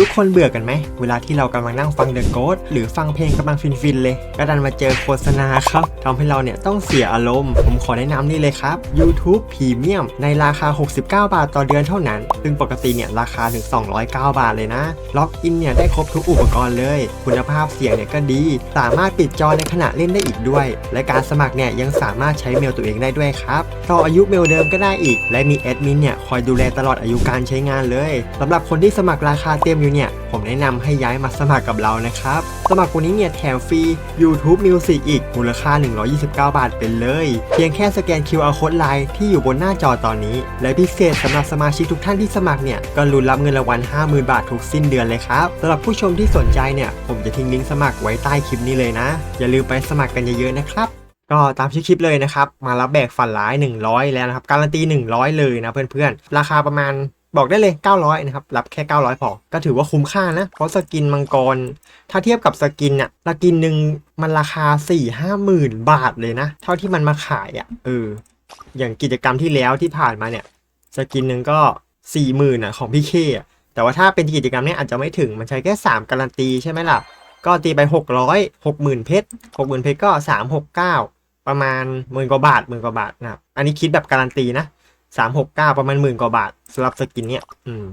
ทุกคนเบื่อกันไหม เวลาที่เรากำลังนั่งฟัง The Ghost หรือฟังเพลงกำลังฟินๆเลยก็ดันมาเจอโฆษณาครับทำให้เราเนี่ยต้องเสียอารมณ์ ผมขอแนะนำนี่เลยครับ YouTube Premium ในราคา 69 บาทต่อเดือนเท่านั้น ซึ่งปกติเนี่ยราคาถึง 209 บาทเลยนะ ล็อกอินเนี่ยได้ครบทุกอุปกรณ์เลย คุณภาพเสียงเนี่ยก็ดี สามารถปิดจอในขณะเล่นได้อีกด้วย และการสมัครเนี่ยยังสามารถใช้เมลตัวเองได้ด้วยครับต่ออายุเมลเดิมก็ได้อีก และมีแอดมินเนี่ยคอยดูแลตลอดอายุการใช้งานเลยสำหรับคนที่สมัครราคาเต็มอยู่เนี่ย ผมแนะนำให้ย้ายมาสมัครกับเรานะครับ สมัครวันนี้เนี่ยแถมฟรี YouTube Music อีก มูลค่า 129 บาทเป็นเลย เพียงแค่สแกน QR Code Line ที่อยู่บนหน้าจอตอนนี้ และพิเศษสำหรับสมาชิกทุกท่านที่สมัครเนี่ยก็ลุ้นรับเงินรางวัล50,000 บาททุกสิ้นเดือนเลยครับสำหรับผู้ชมที่สนใจเนี่ยผมจะทิ้งลิงก์สมัครไว้ใต้คลิปนี้เลยนะ อย่าลืมไปสมัครกันเยอะๆนะครับก็ตามชื่อคลิปเลยนะครับ มารับแบกฝันร้าย 100 แล้วนะครับ การันตี 100 เลยนะเพื่อนๆ ราคาประมาณ บอกได้เลย 900 นะครับ รับแค่ 900 พอ ก็ถือว่าคุ้มค่านะ เพราะสกินมังกร ถ้าเทียบกับสกินอะสกินหนึ่งมันราคา 4 5หมื่นบาทเลยนะ เท่าที่มันมาขายอะเออ อย่างกิจกรรมที่แล้วที่ผ่านมาเนี่ย สกินหนึ่งก็ 4 0,000อะของพี่เคอะแต่ว่าถ้าเป็นกิจกรรมเนี้ยอาจจะไม่ถึง มันใช้แค่ 3 การันตีใช่ไหมล่ะ ก็ตีไป 600 60,000 เพชร 60,000 เพชรก็ 369 ประมาณหมื่นกว่าบาทหมื่นกว่าบาทนะครับ อันนี้คิดแบบการันตีนะ 369ประมาณหมื่นกว่าบาทสำหรับสกินเนี้ยอืม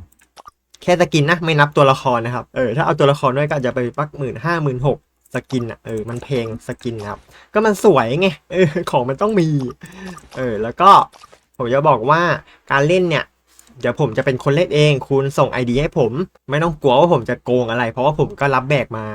แค่สกินนะไม่นับตัวละครนะครับเออถ้าเอาตัวละครด้วยก็อาจจะไปปักหมื่นห้าหมื่นหกสกินอะเออมันเพลงสกินครับ ก็มันสวยไงเออของมันต้องมี เออแล้วก็ผมจะบอกว่าการเล่นเนี่ยเดี๋ยวผมจะเป็นคนเล่นเอง คุณส่ง ID ให้ผม ไม่ต้องกลัวว่าผมจะโกงอะไร เพราะว่าผมก็รับแบกมา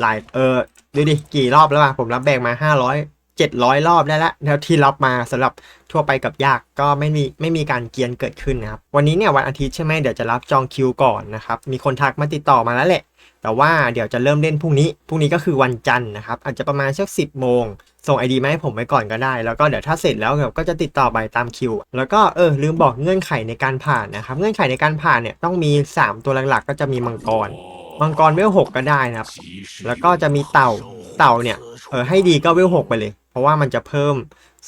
หลายเออดูดิกี่รอบแล้วอะผมรับแบกมา500 700 รอบได้แล้วแล้วที่รับมาสำหรับทั่วไปกับยากก็ไม่มีไม่มีการเกียนเกิดขึ้นนะครับ วันนี้เนี่ยวันอาทิตย์ใช่ไหมเดี๋ยวจะรับจองคิวก่อนนะครับ มีคนทักมาติดต่อมาแล้วแหละ แต่ว่าเดี๋ยวจะเริ่มเล่นพรุ่งนี้ พรุ่งนี้ก็คือวันจันทร์นะครับ อาจจะประมาณสักสิบโมง ส่งไอดีมาให้ผมไว้ก่อนก็ได้ แล้วก็เดี๋ยวถ้าเสร็จแล้วเดี๋ยวก็จะติดต่อไปตามคิว แล้วก็เออลืมบอกเงื่อนไขในการผ่านนะครับ เงื่อนไขในการผ่านเนี่ยต้องมี 3 ตัวหลักๆ ก็จะมีมังกร มังกรเวลหกก็ได้นะครับ แล้วก็จะมีเต่า เต่าเนี่ยเออให้ดีก็เวลหกไปเลย ราะว่ามันจะเพิ่ม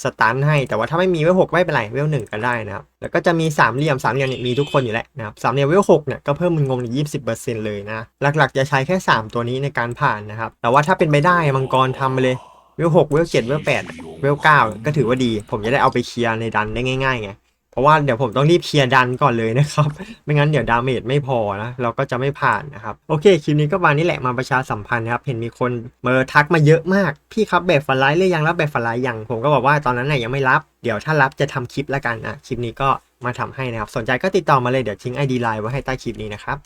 สตันให้ แต่ว่าถ้าไม่มีเวลหกไม่เป็นไรเวลหนึ่งก็ได้นะครับ แล้วก็จะมีสามเหลี่ยมสามเหลี่ยมเนี่ยมีทุกคนอยู่แล้วนะครับสามเหลี่ยมเวลหกเนี่ยก็เพิ่มมึนงงยี่สิบเปอร์เซ็นต์เลยนะ หลักๆจะใช้แค่สามตัวนี้ในการผ่านนะครับ แต่ว่าถ้าเป็นไปได้มังกรทำไปเลยเวลหกเวลเจ็ดเวลแปดเวลเก้าก็ถือว่าดี ผมจะได้เอาไปเคลียร์ในดันได้ง่ายๆไง เพราะว่าเดี๋ยวผมต้องรีบเคลียร์ดันก่อนเลยนะครับ ไม่งั้นเดี๋ยวดาเมจไม่พอนะ เราก็จะไม่ผ่านนะครับ โอเคคลิปนี้ก็วานนี้แหละมาประชาสัมพันธ์นะครับ เห็นมีคนมาทักมาเยอะมาก พี่ครับแบบฝันร้ายหรือยังรับแบบฝันร้ายยัง ผมก็บอกว่าตอนนั้นน่ยยังไม่รับ เดี๋ยวถ้ารับจะทำคลิปแล้วกันนะคลิปนี้ก็มาทำให้นะครับ สนใจก็ติดต่อมาเลยเดี๋ยวทิ้ง ID ไลน์ไว้ให้ใต้คลิปนี้นะครับ